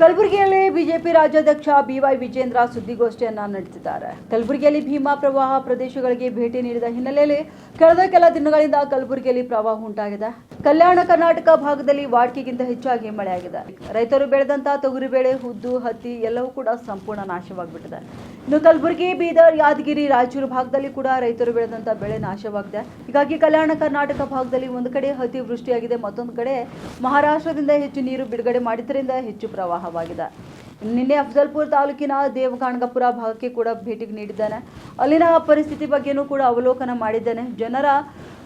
ಕಲಬುರಗಿಯಲ್ಲಿ ಬಿಜೆಪಿ ರಾಜ್ಯಾಧ್ಯಕ್ಷ ಬಿವೈ ವಿಜೇಂದ್ರ ಸುದ್ದಿಗೋಷ್ಠಿಯನ್ನ ನಡೆಸಿದ್ದಾರೆ. ಕಲಬುರಗಿಯಲ್ಲಿ ಭೀಮಾ ಪ್ರವಾಹ ಪ್ರದೇಶಗಳಿಗೆ ಭೇಟಿ ನೀಡಿದ ಹಿನ್ನೆಲೆಯಲ್ಲಿ ಕಳೆದ ಕೆಲ ದಿನಗಳಿಂದ ಕಲಬುರಗಿಯಲ್ಲಿ ಪ್ರವಾಹ ಉಂಟಾಗಿದೆ. ಕಲ್ಯಾಣ ಕರ್ನಾಟಕ ಭಾಗದಲ್ಲಿ ವಾಡಿಕೆಗಿಂತ ಹೆಚ್ಚಾಗಿ ಮಳೆಯಾಗಿದೆ. ರೈತರು ಬೆಳೆದಂತ ತೊಗರಿಬೇಳೆ, ಹುದ್ದು, ಹತ್ತಿ ಎಲ್ಲವೂ ಕೂಡ ಸಂಪೂರ್ಣ ನಾಶವಾಗಿಬಿಟ್ಟಿದೆ. ಇನ್ನು ಕಲಬುರಗಿ ಬೀದರ್, ಯಾದಗಿರಿ ರಾಯಚೂರು ಭಾಗದಲ್ಲಿ ಕೂಡ ರೈತರು ಬೆಳೆದಂತ ಬೆಳೆ ನಾಶವಾಗಿದೆ. ಹೀಗಾಗಿ ಕಲ್ಯಾಣ ಕರ್ನಾಟಕ ಭಾಗದಲ್ಲಿ ಒಂದು ಕಡೆ ಅತಿವೃಷ್ಟಿಯಾಗಿದೆ, ಮತ್ತೊಂದು ಕಡೆ ಮಹಾರಾಷ್ಟ್ರದಿಂದ ಹೆಚ್ಚು ನೀರು ಬಿಡುಗಡೆ ಮಾಡಿದ್ದರಿಂದ ಹೆಚ್ಚು ಪ್ರವಾಹವಾಗಿದೆ. ನಿನ್ನೆ ಅಫಜಲ್ಪುರ ತಾಲೂಕಿನ ದೇವಗಾಣಗಪುರ ಭಾಗಕ್ಕೆ ಕೂಡ ಭೇಟಿ ನೀಡಿದ್ದಾನೆ. ಅಲ್ಲಿನ ಪರಿಸ್ಥಿತಿ ಬಗ್ಗೆನೂ ಕೂಡ ಅವಲೋಕನ ಮಾಡಿದ್ದೇನೆ. ಜನರ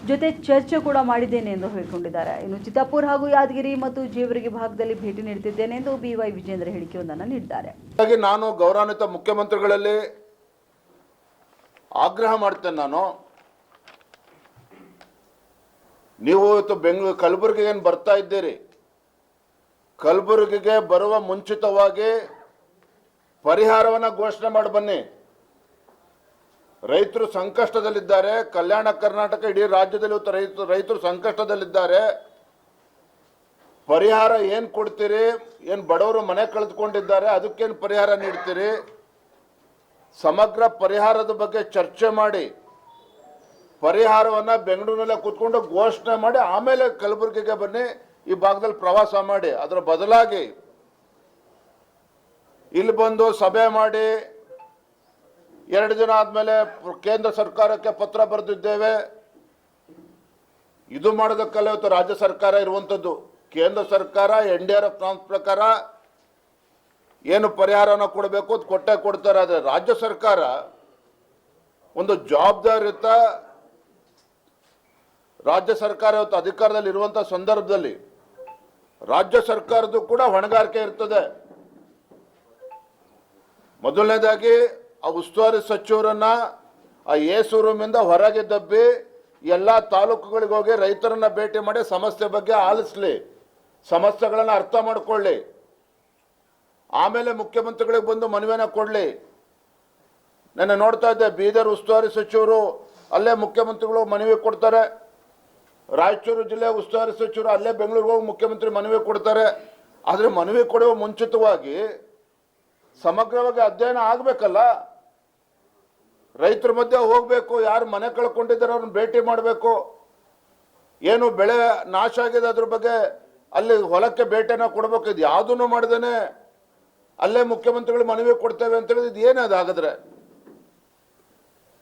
ಜೊತೆ ಚರ್ಚೆ ಕೂಡ ಮಾಡಿದ್ದೇನೆ ಎಂದು ಹೇಳಿಕೊಂಡಿದ್ದಾರೆ. ಇನ್ನು ಚಿತ್ತಾಪುರ್ ಹಾಗೂ ಯಾದಗಿರಿ ಮತ್ತು ಜೇವರಿಗೆ ಭಾಗದಲ್ಲಿ ಭೇಟಿ ನೀಡುತ್ತಿದ್ದೇನೆ ಎಂದು ಬಿ ವೈ ವಿಜೇಂದ್ರ ಹೇಳಿಕೆಯೊಂದನ್ನು ನೀಡಿದ್ದಾರೆ. ಹಾಗಾಗಿ ನಾನು ಗೌರವಾನ್ವಿತ ಮುಖ್ಯಮಂತ್ರಿಗಳಲ್ಲಿ ಆಗ್ರಹ ಮಾಡ್ತೇನೆ ನಾನು. ನೀವು ಇವತ್ತು ಬೆಂಗಳೂರು, ಕಲಬುರಗಿಗೆ ಬರ್ತಾ ಇದ್ದೀರಿ? ಕಲಬುರಗಿಗೆ ಬರುವ ಮುಂಚಿತವಾಗಿ ಪರಿಹಾರವನ್ನು ಘೋಷಣೆ ಮಾಡಿ ಬನ್ನಿ. ರೈತರು ಸಂಕಷ್ಟದಲ್ಲಿದ್ದಾರೆ. ಕಲ್ಯಾಣ ಕರ್ನಾಟಕ ಇಡೀ ರಾಜ್ಯದಲ್ಲಿ ರೈತರು ಸಂಕಷ್ಟದಲ್ಲಿದ್ದಾರೆ. ಪರಿಹಾರ ಏನು ಕೊಡ್ತೀರಿ? ಏನು ಬಡವರು ಮನೆ ಕಳೆದುಕೊಂಡಿದ್ದಾರೆ, ಅದಕ್ಕೇನು ಪರಿಹಾರ ನೀಡ್ತೀರಿ? ಸಮಗ್ರ ಪರಿಹಾರದ ಬಗ್ಗೆ ಚರ್ಚೆ ಮಾಡಿ, ಪರಿಹಾರವನ್ನು ಬೆಂಗಳೂರಿನಲ್ಲೇ ಕೂತ್ಕೊಂಡು ಘೋಷಣೆ ಮಾಡಿ, ಆಮೇಲೆ ಕಲಬುರಗಿಗೆ ಬನ್ನಿ, ಈ ಭಾಗದಲ್ಲಿ ಪ್ರವಾಸ ಮಾಡಿ. ಅದರ ಬದಲಾಗಿ, ಇಲ್ಲಿ ಬಂದು ಸಭೆ ಮಾಡಿ ಎರಡು ದಿನ ಆದಮೇಲೆ ಕೇಂದ್ರ ಸರ್ಕಾರಕ್ಕೆ ಪತ್ರ ಬರೆದಿದ್ದೇವೆ. ಇದು ಮಾಡೋದಕ್ಕಲ್ಲ ಇವತ್ತು ರಾಜ್ಯ ಸರ್ಕಾರ ಇರುವಂಥದ್ದು ಕೇಂದ್ರ ಸರ್ಕಾರ, ಎನ್ ಡಿ ಆರ್ ಎಫ್ ಪ್ರಕಾರ ಏನು ಪರಿಹಾರನ ಕೊಡಬೇಕು ಅದು ಕೊಟ್ಟೆ ಕೊಡ್ತಾರೆ. ಆದರೆ ರಾಜ್ಯ ಸರ್ಕಾರ ಒಂದು ಜವಾಬ್ದಾರಿಯುತ ರಾಜ್ಯ ಸರ್ಕಾರ ಇವತ್ತು ಅಧಿಕಾರದಲ್ಲಿ ಇರುವಂಥ ಸಂದರ್ಭದಲ್ಲಿ ರಾಜ್ಯ ಸರ್ಕಾರದ್ದು ಕೂಡ ಹೊಣೆಗಾರಿಕೆ ಇರ್ತದೆ. ಮೊದಲನೇದಾಗಿ ಆ ಉಸ್ತುವಾರಿ ಸಚಿವರನ್ನ ಆ ಎ ರೂಮಿಂದ ಹೊರಗೆ ದಬ್ಬಿ ಎಲ್ಲ ತಾಲೂಕುಗಳಿಗೆ ಹೋಗಿ ರೈತರನ್ನ ಭೇಟಿ ಮಾಡಿ ಸಮಸ್ಯೆ ಬಗ್ಗೆ ಆಲಿಸ್ಲಿ. ಸಮಸ್ಯೆಗಳನ್ನ ಅರ್ಥ ಮಾಡಿಕೊಳ್ಳಿ. ಆಮೇಲೆ ಮುಖ್ಯಮಂತ್ರಿಗಳಿಗೆ ಬಂದು ಮನವಿನ ಕೊಡಲಿ. ನಾನು ನೋಡ್ತಾ ಇದ್ದೆ, ಬೀದರ್ ಉಸ್ತುವಾರಿ ಸಚಿವರು ಅಲ್ಲೇ ಮುಖ್ಯಮಂತ್ರಿಗಳು ಮನವಿ ಕೊಡ್ತಾರೆ. ರಾಯಚೂರು ಜಿಲ್ಲೆ ಉಸ್ತುವಾರಿ ಸಚಿವರು ಅಲ್ಲೇ ಬೆಂಗಳೂರಿಗೆ ಹೋಗಿ ಮುಖ್ಯಮಂತ್ರಿ ಮನವಿ ಕೊಡ್ತಾರೆ. ಆದರೆ ಮನವಿ ಕೊಡುವ ಮುಂಚಿತವಾಗಿ ಸಮಗ್ರವಾಗಿ ಅಧ್ಯಯನ ಆಗಬೇಕಲ್ಲ. ರೈತರ ಮಧ್ಯೆ ಹೋಗಬೇಕು, ಯಾರು ಮನೆ ಕಳ್ಕೊಂಡಿದ್ದಾರೆ ಅವ್ರನ್ನ ಭೇಟಿ ಮಾಡಬೇಕು. ಏನು ಬೆಳೆ ನಾಶ ಆಗಿದೆ ಅದ್ರ ಬಗ್ಗೆ ಅಲ್ಲಿ ಹೊಲಕ್ಕೆ ಭೇಟಿನ ಕೊಡಬೇಕು, ಇದು ಯಾವುದನ್ನು ಮಾಡ್ದೇನೆ ಅಲ್ಲೇ ಮುಖ್ಯಮಂತ್ರಿಗಳು ಮನವಿ ಕೊಡ್ತೇವೆ ಅಂತ ಹೇಳಿದ್ ಇದು ಏನದು ಹಾಗಾದ್ರೆ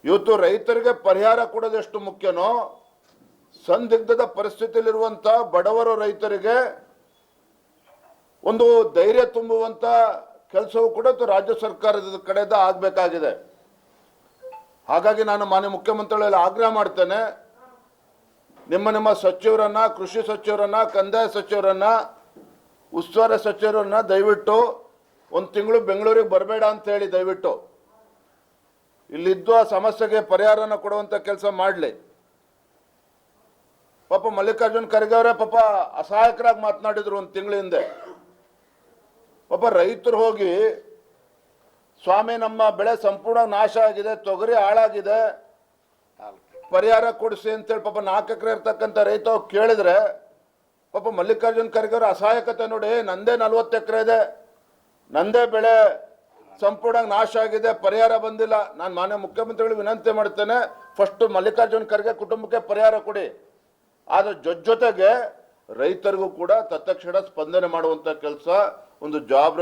ಇವತ್ತು ರೈತರಿಗೆ ಪರಿಹಾರ ಕೊಡೋದು ಎಷ್ಟು ಮುಖ್ಯನೋ, ಸಂದಿಗ್ಧದ ಪರಿಸ್ಥಿತಿಯಲ್ಲಿರುವಂಥ ಬಡವರು ರೈತರಿಗೆ ಒಂದು ಧೈರ್ಯ ತುಂಬುವಂಥ ಕೆಲಸವೂ ಕೂಡ ರಾಜ್ಯ ಸರ್ಕಾರದ ಕಡೆಯಿಂದ ಆಗಬೇಕಾಗಿದೆ. ಹಾಗಾಗಿ ನಾನು ಮಾನ್ಯ ಮುಖ್ಯಮಂತ್ರಿಗಳಲ್ಲಿ ಆಗ್ರಹ ಮಾಡ್ತೇನೆ. ನಿಮ್ಮ ನಿಮ್ಮ ಸಚಿವರನ್ನ, ಕೃಷಿ ಸಚಿವರನ್ನ, ಕಂದಾಯ ಸಚಿವರನ್ನ, ಉಸ್ತುವಾರಿ ಸಚಿವರನ್ನ ದಯವಿಟ್ಟು ಒಂದು ತಿಂಗಳು ಬೆಂಗಳೂರಿಗೆ ಬರಬೇಡ ಅಂತ ಹೇಳಿ ದಯವಿಟ್ಟು. ಇಲ್ಲಿದ್ದು ಆ ಸಮಸ್ಯೆಗೆ ಪರಿಹಾರನ ಕೊಡುವಂಥ ಕೆಲಸ ಮಾಡಲಿ. ಪಾಪ ಮಲ್ಲಿಕಾರ್ಜುನ್ ಖರ್ಗೆ ಅವರೇ ಪಾಪ ಅಸಹಾಯಕರಾಗಿ ಮಾತನಾಡಿದ್ರು ಒಂದು ತಿಂಗಳ ಹಿಂದೆ. ಪಾಪ ರೈತರು ಹೋಗಿ ಸ್ವಾಮಿ, ನಮ್ಮ ಬೆಳೆ ಸಂಪೂರ್ಣ ನಾಶ ಆಗಿದೆ, ತೊಗರಿ ಹಾಳಾಗಿದೆ. ಪರಿಹಾರ ಕೊಡಿಸಿ ಅಂತೇಳಿ ಪಾಪ ನಾಲ್ಕು ಎಕರೆ ಇರ್ತಕ್ಕಂಥ ರೈತ ಕೇಳಿದ್ರೆ, ಪಾಪ ಮಲ್ಲಿಕಾರ್ಜುನ್ ಖರ್ಗೆ ಅವರ ಅಸಹಾಯಕತೆ ನೋಡಿ ನಂದೇ ನಲ್ವತ್ತು ಎಕರೆ ಇದೆ, ನಂದೇ ಬೆಳೆ ಸಂಪೂರ್ಣ ನಾಶ ಆಗಿದೆ, ಪರಿಹಾರ ಬಂದಿಲ್ಲ. ನಾನು ಮಾನ್ಯ ಮುಖ್ಯಮಂತ್ರಿಗಳು ವಿನಂತಿ ಮಾಡ್ತೇನೆ ಫಸ್ಟ್ ಮಲ್ಲಿಕಾರ್ಜುನ್ ಖರ್ಗೆ ಕುಟುಂಬಕ್ಕೆ ಪರಿಹಾರ ಕೊಡಿ. ಆದರೆ ಜೊತೆ ಜೊತೆಗೆ ರೈತರಿಗೂ ಕೂಡ ತತ್ಕ್ಷಣ ಸ್ಪಂದನೆ ಮಾಡುವಂಥ ಕೆಲಸ, ಒಂದು ಜವಾಬ್ದಾರಿ